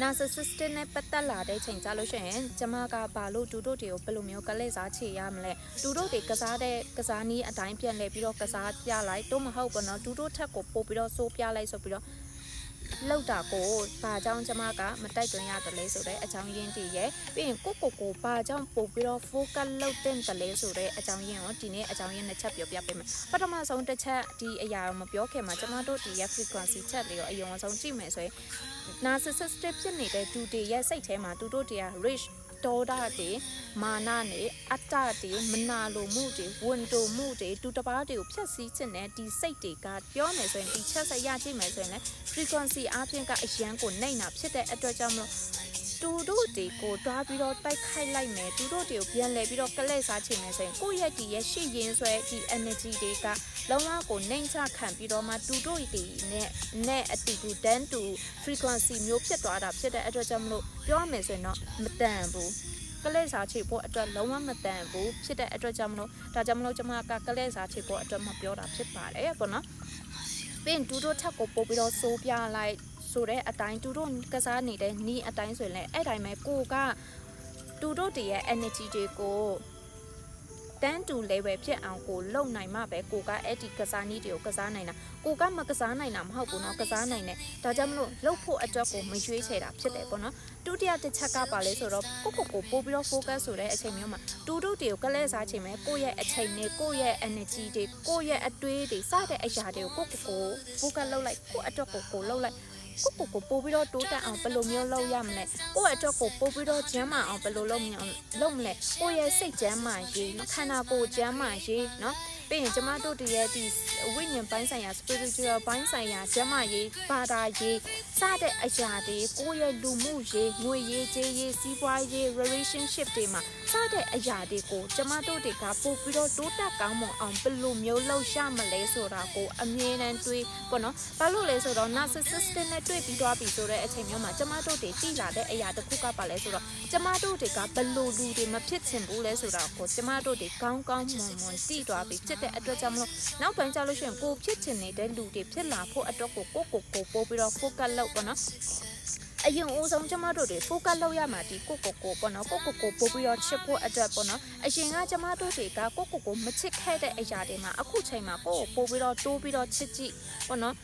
narcissistic နဲ့ပတ်သက်လာတဲ့ချိန်ကြလို့ရှိရင်ကျမကဘာလို့တူတို့တွေကိုဘယ်လိုမျိုးကလေးစားချေရမလဲတူတို့တွေကစားတဲ့ကစားနည်းအတိုင်းပြန်လဲပြီးတော့ကစားပြလိုက်တော့မဟုတ်ဘူးနော်တူတို့ထက်ကိုပို့ပြီးတော့စိုးပြလိုက်ဆိုပြီးတော့ လောက်တာကိုဘာကြောင့်ကျမကမတိုက်တွန်းရတယ်လဲဆိုတော့အကြောင်းရင်းတည်ရဲ့ပြီးရင်ကိုကိုကိုဘာကြောင့်ပို့ပြီးတော့ focus လုပ်တဲ့တယ်လဲဆိုတော့အကြောင်းရင်းကိုဒီနေ့အကြောင်းရင်းနှစ်ချက်ပြောပြပေးမယ်ပထမဆုံးတစ်ချက်ဒီအရာကိုမပြောခင်မှာကျမတို့ဒီရဲ့ frequency ချက်လေးကိုအရင်ဆုံးကြည့်မယ်ဆိုရင် narcissistic ဖြစ်နေတဲ့သူတွေရဲ့စိတ်ထဲမှာသူတို့တွေက rich ဒေါဒတွေမာနနဲ့အတ္တတွေမနာလိုမှုတွေဝန်တိုမှုတွေတူတပားတွေကိုဖျက်ဆီးခြင်းနဲ့ဒီစိတ်တွေကပြောမယ်ဆိုရင်ဒီချက်ဆက်ရကြည့်မယ်ဆိုရင်လည်း frequency အပြင်ကအရန်ကိုနှိမ့်တာဖြစ်တဲ့အတွက်ကြောင့်မလို့ တူတို့တွေကိုတွားပြီးတော့တိုက်ခိုက်လိုက်မယ်တူတို့တွေကိုပြန်လဲပြီးတော့ကလဲ့စားချင်မယ်ဆိုရင်ကိုယ့်ရဲ့ဒီရဲ့ရှိရင်းဆွဲဒီ energy တွေကလုံးဝကိုနှိမ့်ချခံပြီးတော့မှတူတို့တွေနဲ့နဲ့အတူတူ dan to frequency မျိုးဖြစ်သွားတာဖြစ်တဲ့အတွက်ကြောင့်မလို့ပြောရမယ်ဆိုရင်တော့မတန်ဘူးကလဲ့စားချေဖို့အတွက်လုံးဝမတန်ဘူးဖြစ်တဲ့အတွက်ကြောင့်မလို့ဒါကြောင့်မလို့ကျွန်မကကလဲ့စားချေဖို့အတွက်မပြောတာဖြစ်ပါတယ်ပေါ့နော်ပြီးရင်တူတို့ထက်ကိုပို့ပြီးတော့စိုးပြလိုက် ဆိုတဲ့အတိုင်းတူတို့ကစားနေတဲ့နီးအတိုင်းဆိုရင်လည်းအဲ့တိုင်းပဲကိုကတူတို့တည်းရဲ့ energy တွေကိုတန်းတူ level ဖြစ်အောင်ကိုလုံနိုင်မှပဲကိုကအဲ့ဒီကစားနည်းတွေကိုကစားနိုင်တာကိုကမကစားနိုင်တာမဟုတ်ဘူးเนาะကစားနိုင်တယ်ဒါကြောင့်မလို့လှုပ်ဖို့အတွက်ကိုမရွေးချယ်တာဖြစ်တယ်ပေါ့နော်ဒုတိယတစ်ချက်ကပါလဲဆိုတော့ကိုကိုကိုပို့ပြီးတော့ focus ဆိုတဲ့အချိန်မျိုးမှာတူတို့တွေကိုကလဲစားချိန်မဲ့ကိုယ့်ရဲ့အချိန်နဲ့ကိုယ့်ရဲ့ energy တွေကိုယ့်ရဲ့အတွေးတွေစတဲ့အရာတွေကိုကိုကိုကို focus လုပ်လိုက်ကိုယ့်အတွက်ကိုကိုလုပ်လိုက် ကိုကိုကိုပို့ပြီးတော့တိုးတက်အောင်ဘယ်လိုမျိုးလုပ်ရမလဲကိုယ့်အတွက်ကိုပို့ပြီးတော့ကျန်းမာအောင်ဘယ်လိုလုပ်မလဲလုပ်မလဲကိုယ့်ရဲ့စိတ်ကျန်းမာရေးနော်ခန္ဓာကိုယ်ကျန်းမာရေးနော် ပြီးရင်ကျမတို့တည်းရဲ့ဒီဝိညာဉ်ပိုင်းဆိုင်ရာ spiritual ပိုင်းဆိုင်ရာကျန်းမာရေးဘာသာရေးစတဲ့အရာတွေကိုယ့်ရဲ့လူမှုရေးငွေရေးကြေးရေးစီးပွားရေး relationship တွေမှာစတဲ့အရာတွေကိုကျမတို့တွေကပို့ပြီးတော့တိုးတက်ကောင်းမွန်အောင်ဘယ်လိုမျိုးလုပ်ရမလဲဆိုတာကိုအမြဲတမ်းတွေးပေါ့နော်ဘာလို့လဲဆိုတော့ narcissistic နဲ့တွေ့ပြီးသွားပြီဆိုတဲ့အချိန်မျိုးမှာကျမတို့တွေတိလာတဲ့အရာတစ်ခုကပါလဲဆိုတော့ကျမတို့တွေကဘယ်လိုလူတွေမဖြစ်ချင်ဘူးလဲဆိုတာကိုကျမတို့တွေကောင်းကောင်းမွန်မွန်တိသွားပြီဖြစ်တဲ့အတွက်ကြောင့်မလို့နောက်ပိုင်းကျလို့ရှိရင်ကိုဖြစ်ချင်နေတဲ့လူတွေဖြစ်လာဖို့အတွက်ကိုကိုကိုကိုပို့ပြီးတော့ focus လုပ်ပေါ့နော်အရင်ဦးဆုံးကျမတို့တွေ focus လုပ်ရမှာဒီကိုကိုကိုပေါ့နော်ကိုကိုကိုပို့ပြီးတော့ချစ်ဖို့အတွက်ပေါ့နော်အရင်ကကျမတို့တွေကကိုကိုကိုမချစ်ခဲ့တဲ့အရာတွေမှာအခုချိန်မှာကိုကိုပို့ပြီးတော့တိုးပြီးတော့ချစ်ကြည့်ပေါ့နော်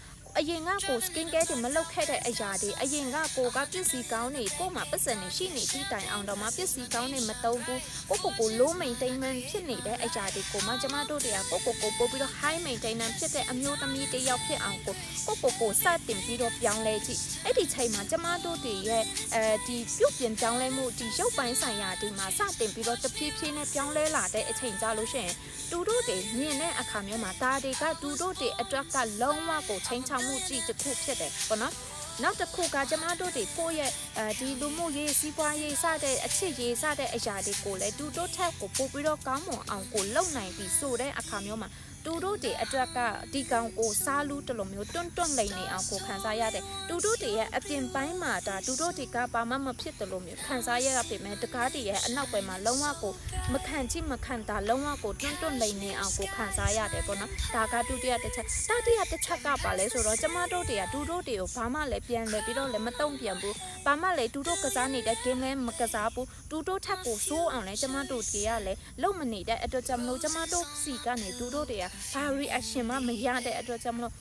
အရင်ကကို skin care တွေမလုပ်ခဲ့တဲ့အရာတွေအရင်ကကိုကပစ္စည်းကောင်းတွေကိုမှပတ်စံနေရှိနေပြီးတိုင်အောင်တော့မှပစ္စည်းကောင်းတွေမတုံးဘူးကိုကိုကို low maintenance ဖြစ်နေတဲ့အရာတွေကိုမှကျမတို့တွေကကိုကိုကိုပို့ပြီးတော့ high maintenance ဖြစ်တဲ့အမျိုးသမီးတစ်ယောက်ဖြစ်အောင်ကိုကိုကိုကိုစတင်ပြီးတော့ပြောင်းလဲကြည့်အဲ့ဒီချိန်မှာကျမတို့တွေရဲ့အဲဒီပြုတ်ပြင်ပြောင်းလဲမှုဒီရုပ်ပိုင်းဆိုင်ရာဒီမှာစတင်ပြီးတော့တဖြည်းဖြည်းနဲ့ပြောင်းလဲလာတဲ့အချိန်ကြလို့ရှိရင် တူတို့တွေမြင်တဲ့အခါမျိုးမှာဒါတွေကတူတို့တွေအတွက်ကလုံးဝကိုချိန်ချောင်မှုကြည့်တစ်ခုဖြစ်တယ်ပေါ့နော်နောက်တစ်ခုကကျမတို့တွေကိုယ့်ရဲ့အဲဒီလူမှုရေးစီးပွားရေးစတဲ့အချစ်ရေးစတဲ့အရာတွေကိုလည်းတူတို့ထက်ကိုပို့ပြီးတော့ကောင်းမွန်အောင်ကိုလုပ်နိုင်ပြီဆိုတဲ့အခါမျိုးမှာ တူတို့တွေအတွက်ကဒီကောင်ကိုစားလူတလိုမျိုးတွန့်တွန့်လိန်နေအောင်ကိုခံစားရတယ်တူတို့တွေရဲ့အပြင်ပိုင်းမှာဒါတူတို့တွေကဘာမှမဖြစ်တယ်လို့မျိုးခံစားရရပေမဲ့တကားတွေရဲ့အနောက်ပိုင်းမှာလုံးဝကိုမခံချိမခံတာလုံးဝကိုတွန့်တွန့်လိန်နေအောင်ကိုခံစားရတယ်ပေါ့နော်ဒါကဒုတိယတစ်ချက်တတိယတစ်ချက်ကပါလဲဆိုတော့ကျမတို့တွေကဒူတို့တွေကိုဘာမှလည်းပြန်လဲပြီးတော့လည်းမတုံ့ပြန်ဘူးဘာမှလည်းဒူတို့ကစားနေတဲ့ game လည်းမကစားဘူးဒူတို့ထက်ကိုစိုးအောင်လဲကျမတို့တွေကလည်းလုံမနေတဲ့အတွက်ကြောင့်မလို့ကျမတို့စီကနေဒူတို့တွေကဘာ reaction မှမရတဲ့အတွက်ကြောင့်မလို့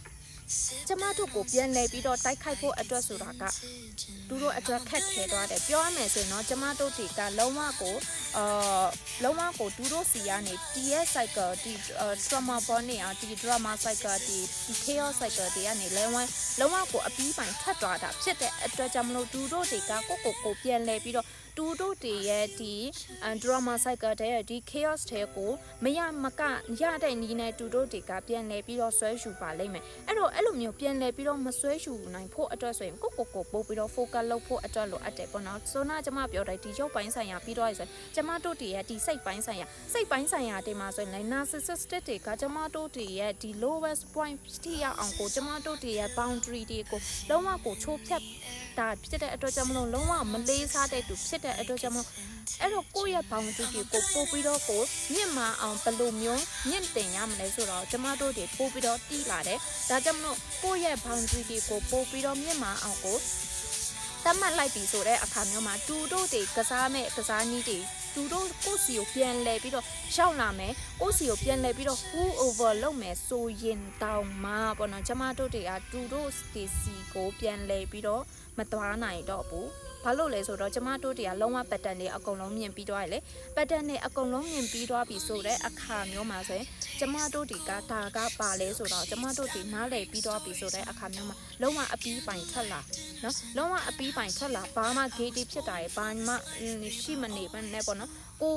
ကျမတို့ကိုပြန်လဲပြီးတော့တိုက်ခိုက်ဖို့အတွက်ဆိုတာကသူတို့အတွက်ခက်ခဲသွားတယ်ပြောရမယ်ဆိုရင်တော့ကျမတို့တွေကလုံးဝကိုအာလုံးဝကိုသူတို့စီကနေ TS cycle ဒီ trauma bond နေအောင်ဒီ drama cycle ဒီ chaos cycle တွေကနေလုံးဝလုံးဝကိုအပြီးပိုင်ထွက်သွားတာဖြစ်တဲ့အတွက်ကြောင့်မလို့သူတို့တွေကကိုကိုကိုပြန်လဲပြီးတော့ တူတို့တွေရဲ့ဒီ drama cycle တဲ့ဒီ chaos တဲ့ကိုမရမကရတဲ့နီးနဲ့တူတို့တွေကပြန်လဲပြီးတော့ဆွဲယူပါလိမ့်မယ်အဲ့တော့အဲ့လိုမျိုးပြန်လဲပြီးတော့မဆွဲယူနိုင်ဖို့အတွက်ဆိုရင်ကိုကိုကိုပို့ပြီးတော့ focus လုပ်ဖို့အတွက်လိုအပ်တယ်ပေါ့နော်ဆိုတော့ကျမပြောတယ်ဒီရုပ်ပိုင်းဆိုင်ရာပြီးတော့ဆိုရင်ကျမတို့တွေရဲ့ဒီစိတ်ပိုင်းဆိုင်ရာစိတ်ပိုင်းဆိုင်ရာတွေမှာဆိုရင်လည်း narcissistic တွေကကျမတို့တွေရဲ့ဒီ lowest point ထိရအောင်ကိုကျမတို့တွေရဲ့ boundary တွေကိုလုံးဝကိုချိုးဖျက်တာဖြစ်တဲ့အတွက်ကြောင့်မလို့လုံးဝမလေးစားတဲ့သူဖြစ်တဲ့အတွက်ကြောင့်မလို့အဲ့တော့ကိုယ့်ရဲ့ဘောင်တူတွေကိုပို့ပြီးတော့ကိုမြင့်မာအောင်ဘယ်လိုမျိုးမြင့်တင်ရမလဲဆိုတော့ကျမတို့တွေပို့ပြီးတော့တီးလာတယ်ဒါကြောင့်မလို့ကိုယ့်ရဲ့ဘောင်တူတွေကိုပို့ပြီးတော့မြင့်မာအောင်ကိုတတတ်မှတ်လိုက်ပြီဆိုတဲ့အခါမျိုးမှာတူတို့တွေကစားမဲ့ကစားနည်းတွေတူတို့ကိုယ့်စီကိုပြန်လဲပြီးတော့ရောက်လာမယ်ကိုယ့်စီကိုပြန်လဲပြီးတော့ full over လုပ်မယ်ဆိုရင်တောင်မှပေါ့နော်ကျမတို့တွေကတူတို့ဒီစီကိုပြန်လဲပြီးတော့မသွားနိုင်တော့ဘူး ဘာလို့လဲဆိုတော့ကျမတို့တွေကလုံးဝပတ်တန်တွေအကုန်လုံးမြင်ပြီးသွားရလေပတ်တန်တွေအကုန်လုံးမြင်ပြီးသွားပြီဆိုတဲ့အခါမျိုးမှာဆိုရင်ကျမတို့တွေကဒါကပါလဲဆိုတော့ကျမတို့တွေနားလည်ပြီးသွားပြီဆိုတဲ့အခါမျိုးမှာလုံးဝအပီးပိုင်ထွက်လာနော်လုံးဝအပီးပိုင်ထွက်လာဘာမှဂေးတီဖြစ်တာရယ်ဘာမှရှိမနေဘဲနဲ့ပေါ့နော်ကို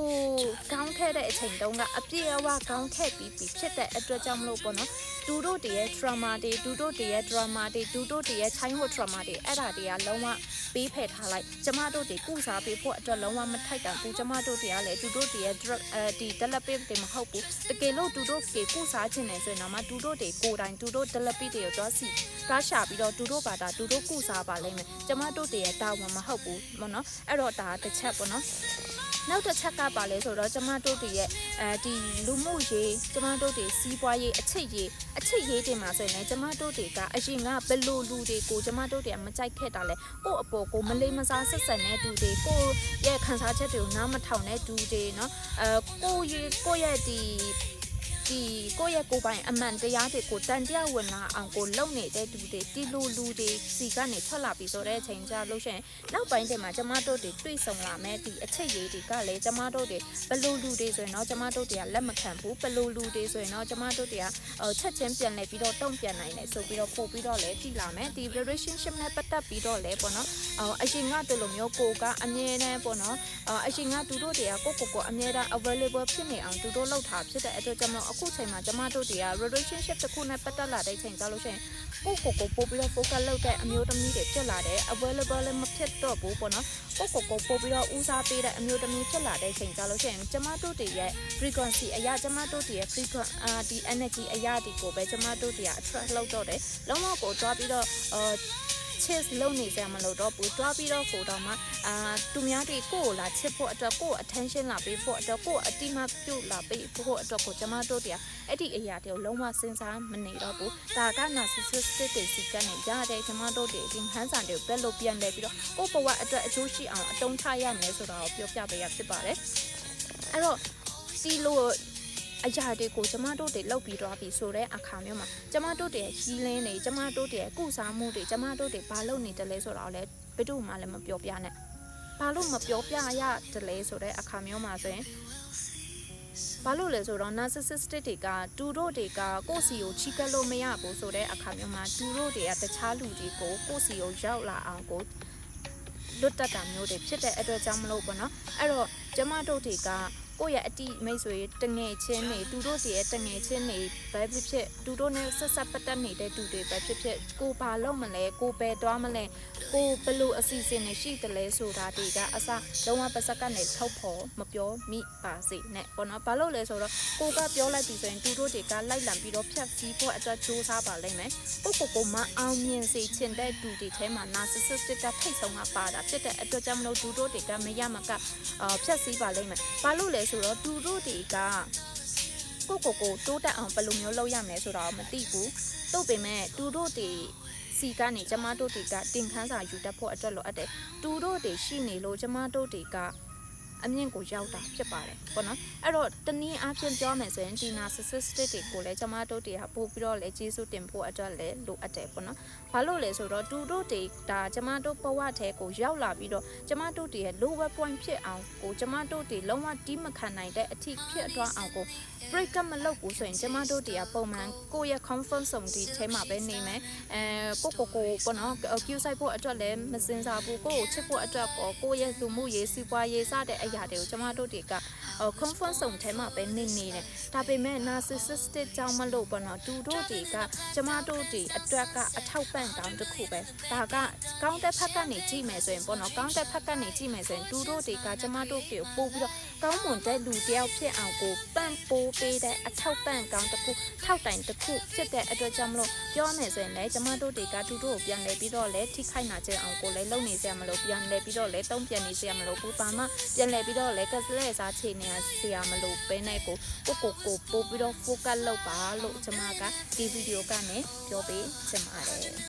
ကောင်းခဲ့တဲ့အချိန်တုန်းကအပြည့်အဝကောင်းခဲ့ပြီးပြီဖြစ်တဲ့အတွက်ကြောင့်မလို့ပေါ့နော်တူတို့တည်းရဲ့ trauma တွေတူတို့တည်းရဲ့ drama တွေတူတို့တည်းရဲ့ childhood trauma တွေအဲ့ဒါတွေကလုံးဝပေးဖယ်ထားလိုက်ကျမတို့တွေကုစားပေးဖို့အတွက်လုံးဝမထိုက်တန်ဘူးကျမတို့တွေကလည်းတူတို့တည်းရဲ့ drug အဲဒီ therapy တွေမဟုတ်ဘူးတကယ်လို့တူတို့တွေကုစားခြင်းနေဆိုရင်တော့မှတူတို့တွေကိုယ်တိုင်တူတို့ therapy တွေကိုသွားစီသွားရှာပြီးတော့တူတို့ဘာသာတူတို့ကုစားပလိမ့်မယ်ကျမတို့တွေရဲ့တာဝန်မဟုတ်ဘူးပေါ့နော်အဲ့တော့ဒါတစ်ချက်ပေါ့နော် နောက်တစ်ချက်ကပါလဲဆိုတော့ကျမတို့တွေရဲ့အဲဒီလူမှုရေးကျမတို့တွေစီးပွားရေးအချစ်ရေးအချစ်ရေးတွေမှာဆိုရင်လည်းကျမတို့တွေကအရင်ကဘယ်လိုလူတွေကိုကျမတို့တွေကမကြိုက်ခဲ့တာလဲကို့အပေါ်ကိုမလေးမစားဆက်ဆံတဲ့သူတွေကိုရဲ့ခံစားချက်တွေကိုနားမထောင်တဲ့သူတွေเนาะအဲကိုရဲ့ကိုရဲ့ဒီ ဒီကိုယ့်ရဲ့ကိုယ်ပိုင်အမှန်တရားတွေကိုတန်တရားဝင်လာအောင်ကိုလုံနေတဲ့သူတွေတီလူလူတွေစီကနေထွက်လာပြီဆိုတဲ့အချိန်ကြလို့ရှိရင်နောက်ပိုင်းတည်းမှာကျမတို့တွေတွေ့ဆုံလာမဲ့ဒီအချက်ရေးတွေကလည်းကျမတို့တွေဘလူလူတွေဆိုရင်တော့ကျမတို့တွေကလက်မခံဘူးဘလူလူတွေဆိုရင်တော့ကျမတို့တွေကချက်ချင်းပြန်လဲပြီးတော့တုံ့ပြန်နိုင်တယ်ဆိုပြီးတော့ပို့ပြီးတော့လည်းကြည်လာမယ်ဒီ relationship နဲ့ပတ်သက်ပြီးတော့လည်းပေါ့နော်အရင်ကတူလိုမျိုးကိုကအမြဲတမ်းပေါ့နော်အရင်ကသူတို့တွေကကိုကိုကိုအမြဲတမ်း available ဖြစ်နေအောင်သူတို့လုပ်ထားဖြစ်တဲ့အတွက်ကြောင့်အခုချိန်မှာကျမတို့တွေက relationship တစ်ခုနဲ့ပတ်သက်လာတဲ့ချိန်ကြလို့ရှိရင်ကိုကိုကိုပို့ပြီးတော့ focus လုပ်တဲ့အမျိုးသမီးတွေဖြစ်လာတယ် available လည်းမဖြစ်တော့ဘူးပေါ့နော်ကိုကိုကိုပို့ပြီးတော့ဦးစားပေးတဲ့အမျိုးသမီးဖြစ်လာတဲ့ချိန်ကြလို့ရှိရင်ကျမတို့တွေရဲ့ frequency အရာကျမတို့တွေရဲ့ frequency အာဒီ energy အရာဒီကိုပဲကျမတို့တွေက attract လုပ်တော့တယ်လုံးဝကိုတွားပြီးတော့အာ chase လုပ်နေကြမလို့တော့ဘူးတွားပြီးတော့ကိုတော့မှအာသူများတွေကိုကိုလာချစ်ဖို့အတွက်ကို attention လာပေးဖို့အတွက်ကိုအတိမပြုတ်လာပေးဖို့အတွက်ကိုကျမတို့တရားအဲ့ဒီအရာတွေကိုလုံးဝစဉ်းစားမနေတော့ဘူးဒါက narcissistic တွေစီကနေရတဲ့ကျမတို့တွေဒီဟန်ဆန်တွေကိုဘယ်လိုပြန်လဲပြီးတော့ကိုဘဝအတွက်အကျိုးရှိအောင်အတုံးချရမယ်ဆိုတာကိုပြောပြပေးရဖြစ်ပါတယ်အဲ့တော့ဒီလို အရာတွေကိုကျမတို့တွေလောက်ပြီးတော့ပြီဆိုတဲ့အခါမျိုးမှာကျမတို့တွေဟီလင်းတွေကျမတို့တွေကုစားမှုတွေကျမတို့တွေဘာလုပ်နေတယ်လဲဆိုတော့လည်းဘယ်သူမှလည်းမပြောပြနဲ့ဘာလို့မပြောပြရတယ်လဲဆိုတဲ့အခါမျိုးမှာဆိုရင်ဘာလို့လဲဆိုတော့ narcissistic တွေကတူတို့တွေကကိုယ့်စီကိုချီကပ်လို့မရဘူးဆိုတဲ့အခါမျိုးမှာတူတို့တွေကတခြားလူတွေကိုကိုယ့်စီကိုရောက်လာအောင်ကိုလွတ်တက်တာမျိုးတွေဖြစ်တဲ့အတွက်ကြောင့်မလို့ပေါ့နော်အဲ့တော့ကျမတို့တွေက ကိုယ့်ရဲ့အတိမိတ်ဆွေတငယ်ချင်းတွေသူတို့တည်းရဲ့တငယ်ချင်းတွေပဲဖြစ်ဖြစ်သူတို့နဲ့ဆက်ဆက်ပတ်သက်နေတဲ့သူတွေပဲဖြစ်ဖြစ်ကိုဘာလုပ်မလဲကိုပဲတွားမလဲကိုဘလို့အစီအစဉ်တွေရှိတယ်လဲဆိုတာဒီကအစလုံးဝပါစက်ကနေထုတ်ဖို့မပြောမိပါစေနဲ့ပေါ့နော်ဘာလို့လဲဆိုတော့ကိုကပြောလိုက်ပြီဆိုရင်သူတို့တွေကလိုက်လံပြီးတော့ဖြတ်စည်းဖို့အတွက်စူးစမ်းပါလိမ့်မယ်ကိုကိုကိုမအောင်မြင်စေချင်တဲ့သူတွေထဲမှာ narcissistic ကထိတ်ဆုံးကပါတာဖြစ်တဲ့အတွက်ကြောင့်မလို့သူတို့တွေကမရမကအာဖြတ်စည်းပါလိမ့်မယ်ဘာလို့လဲဆိုတော့သူတို့တွေကကိုကိုကိုတိုးတက်အောင်ဘယ်လိုမျိုးလုပ်ရမလဲဆိုတာကိုမသိဘူးသို့ပေမဲ့သူတို့တွေစီကနေကျမတို့တွေကတင်ခန်းစာယူတတ်ဖို့အတွက်လိုအပ်တယ်သူတို့တွေရှိနေလို့ကျမတို့တွေက အမြင့်ကိုရောက်တာဖြစ်ပါတယ်ပေါ့နော်အဲ့တော့တနည်းအားဖြင့်ပြောမယ်ဆိုရင်ဒီ narcissistic တွေကိုလည်းကျမတို့တွေကပို့ပြီးတော့လည်းကျေးဇူးတင်ဖို့အတွက်လည်းလိုအပ်တယ်ပေါ့နော်ဘာလို့လဲဆိုတော့သူတို့တွေဒါကျမတို့ဘဝထဲကိုရောက်လာပြီးတော့ကျမတို့တွေရဲ့ lower point ဖြစ်အောင်ကိုကျမတို့တွေလုံးဝတီးမခံနိုင်တဲ့အထိဖြစ်သွားအောင်ကို break up မလုပ်ဘူးဆိုရင်ကျမတို့တွေကပုံမှန်ကိုယ့်ရဲ့ comfort zone ဒီထဲမှာပဲနေမယ်အဲကိုကိုကိုပေါ့နော် queue site ဖို့အတွက်လည်းမစင်စားဘူးကိုကိုချစ်ဖို့အတွက်ပေါ့ကိုယ့်ရဲ့လူမှုရေးစီးပွားရေးစတဲ့အရာတွေကိုကျမတို့တွေက comfort zone ထဲမှာပဲနေနေတယ်ဒါပေမဲ့ narcissistic ကြောင့်မလို့ပေါ့နော်သူတို့တွေကကျမတို့တွေအတွက်ကအထောက်ပံ့ကောင်းတစ်ခုပဲဒါကကောင်းတဲ့ဖက်ကနေကြည့်မယ်ဆိုရင်ပေါ့နော်ကောင်းတဲ့ဖက်ကနေကြည့်မယ်ဆိုရင်သူတို့တွေကကျမတို့တွေကိုပို့ပြီးတော့ကောင်းမွန်တဲ့လူတစ်ယောက်ဖြစ်အောင်ကိုပံ့ပိုးပေးတဲ့အထောက်ပံ့ကောင်းတစ်ခုထောက်တိုင်တစ်ခုဖြစ်တဲ့အတွက်ကြောင့်မလို့ပြောမယ်ဆိုရင်လည်းကျမတို့တွေကသူတို့ကိုပြန်လဲပြီးတော့လဲထိခိုက်နာကျအောင်ကိုလည်းလုပ်နေစရာမလိုပြန်လဲပြီးတော့လဲတုံးပြန်နေစရာမလိုဘူးဘာမှပြန်လဲပြီးတော့လဲကစလဲစားချေနေစရာမလိုပဲနဲ့ကိုကိုကိုကိုပို့ပြီးတော့ focus လုပ်ပါလို့ကျမကဒီဗီဒီယိုကနေပြောပေးချင်ပါတယ်